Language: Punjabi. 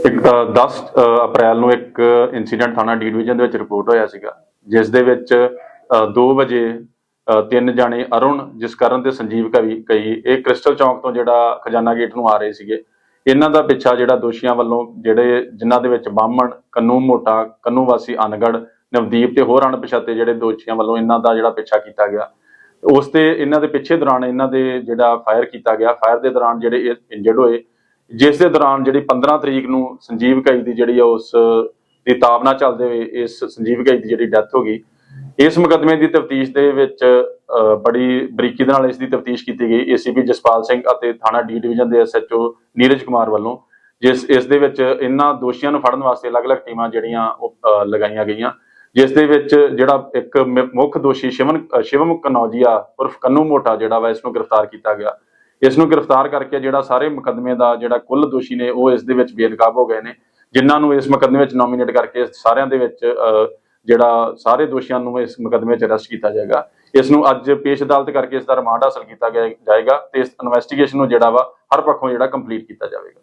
ਇੱਕ ਅ, 10 ਅਪ੍ਰੈਲ ਨੂੰ ਇੱਕ ਇਨਸੀਡੈਂਟ ਥਾਣਾ ਡੀ ਡਿਵੀਜ਼ਨ ਦੇ ਵਿੱਚ ਰਿਪੋਰਟ ਹੋਇਆ ਸੀਗਾ ਜਿਸ ਦੇ ਵਿੱਚ 2 ਵਜੇ ਤਿੰਨ ਜਾਣੇ ਅਰੁਣ ਜਸਕਰਨ ਤੇ ਸੰਜੀਵ ਕਵੀ ਕਈ ਇਹ ਕ੍ਰਿਸਟਲ ਚੌਂਕ ਤੋਂ ਜਿਹੜਾ ਖਜ਼ਾਨਾ ਗੇਟ ਨੂੰ ਆ ਰਹੇ ਸੀਗੇ ਇਹਨਾਂ ਦਾ ਪਿੱਛਾ ਜਿਹੜਾ ਦੋਸ਼ੀਆਂ ਵੱਲੋਂ ਜਿਹੜੇ ਜਿਨ੍ਹਾਂ ਦੇ ਵਿੱਚ ਬਾਹਮਣ ਕੰਨੂ ਮੋਟਾ ਕੰਨੂ ਵਾਸੀ ਅਨਗੜ ਨਵਦੀਪ ਤੇ ਹੋਰ ਅਣਪਛਾਤੇ ਜਿਹੜੇ ਦੋਸ਼ੀਆਂ ਵੱਲੋਂ ਇਹਨਾਂ ਦਾ ਜਿਹੜਾ ਪਿੱਛਾ ਕੀਤਾ ਗਿਆ ਉਸ ਤੇ ਇਹਨਾਂ ਦੇ ਪਿੱਛੇ ਦੌਰਾਨ ਇਹਨਾਂ ਦੇ ਜਿਹੜਾ ਫਾਇਰ ਕੀਤਾ ਗਿਆ ਫਾਇਰ ਦੇ ਦੌਰਾਨ ਜਿਹੜੇ ਇੰਜਰਡ ਹੋਏ ਜਿਸ ਦੇ ਦੌਰਾਨ ਜਿਹੜੀ 15 ਤਰੀਕ ਨੂੰ ਸੰਜੀਵ ਕਈ ਦੀ ਜਿਹੜੀ ਆ ਉਸ ਦੀ ਤਾਬਨਾ ਚੱਲਦੇ ਹੋਏ ਇਸ ਸੰਜੀਵ ਕਈ ਦੀ ਜਿਹੜੀ ਡੈਥ ਹੋ ਗਈ ਇਸ ਮੁਕੱਦਮੇ ਦੀ ਤਫਤੀਸ਼ ਦੇ ਵਿੱਚ ਅ, ਬੜੀ ਬਰੀਕੀ ਦੇ ਨਾਲ ਇਸ ਦੀ ਤਫਤੀਸ਼ ਕੀਤੀ ਗਈ ਏਸੀਪੀ ਜਸਪਾਲ ਸਿੰਘ ਅਤੇ ਥਾਣਾ ਡੀ ਡਿਵੀਜ਼ਨ ਦੇ ਐਸਐਚਓ ਨੀਰਜ ਕੁਮਾਰ ਵੱਲੋਂ ਜਿਸ ਇਸ ਦੇ ਵਿੱਚ ਇਹਨਾਂ ਦੋਸ਼ੀਆਂ ਨੂੰ ਫੜਨ ਵਾਸਤੇ ਅਲੱਗ-ਅਲੱਗ ਟੀਮਾਂ ਜਿਹੜੀਆਂ ਉਹ ਲਗਾਈਆਂ ਗਈਆਂ। ਜਿਸ ਦੇ ਵਿੱਚ ਜਿਹੜਾ ਇੱਕ ਮੁੱਖ ਦੋਸ਼ੀ ਸ਼ਿਵਨ ਸ਼ਿਵਮ ਕਨੌਜੀਆ ਉਰਫ ਕੰਨੂ ਮੋਟਾ ਜਿਹੜਾ ਵਾ ਇਸ ਨੂੰ ਗ੍ਰਿਫਤਾਰ ਕੀਤਾ ਗਿਆ। ਇਸ ਨੂੰ ਗ੍ਰਿਫਤਾਰ ਕਰਕੇ ਜਿਹੜਾ ਸਾਰੇ ਮੁਕੱਦਮੇ ਦਾ ਜਿਹੜਾ ਕੁੱਲ ਦੋਸ਼ੀ ਨੇ, ਉਹ ਇਸ ਦੇ ਵਿੱਚ ਬੇਨਕਾਬ ਹੋ ਗਏ ਨੇ। ਜਿਨ੍ਹਾਂ ਨੂੰ ਇਸ ਮੁਕੱਦਮੇ ਵਿੱਚ ਨੋਮੀਨੇਟ ਕਰਕੇ ਸਾਰਿਆਂ ਦੇ ਵਿੱਚ ਜਿਹੜਾ ਸਾਰੇ ਦੋਸ਼ੀਆਂ ਨੂੰ ਇਸ ਮੁਕੱਦਮੇ 'ਚ ਅਰੈਸਟ ਕੀਤਾ ਜਾਏਗਾ। ਇਸ ਨੂੰ ਅੱਜ ਪੇਸ਼ ਅਦਾਲਤ ਕਰਕੇ ਇਸ ਦਾ ਰਿਮਾਂਡ ਹਾਸਲ ਕੀਤਾ ਜਾਏਗਾ ਤੇ ਇਸ ਇਨਵੈਸਟੀਗੇਸ਼ਨ ਨੂੰ ਜਿਹੜਾ ਵਾ ਹਰ ਪੱਖੋਂ ਜਿਹੜਾ ਕੰਪਲੀਟ ਕੀਤਾ ਜਾਵੇਗਾ।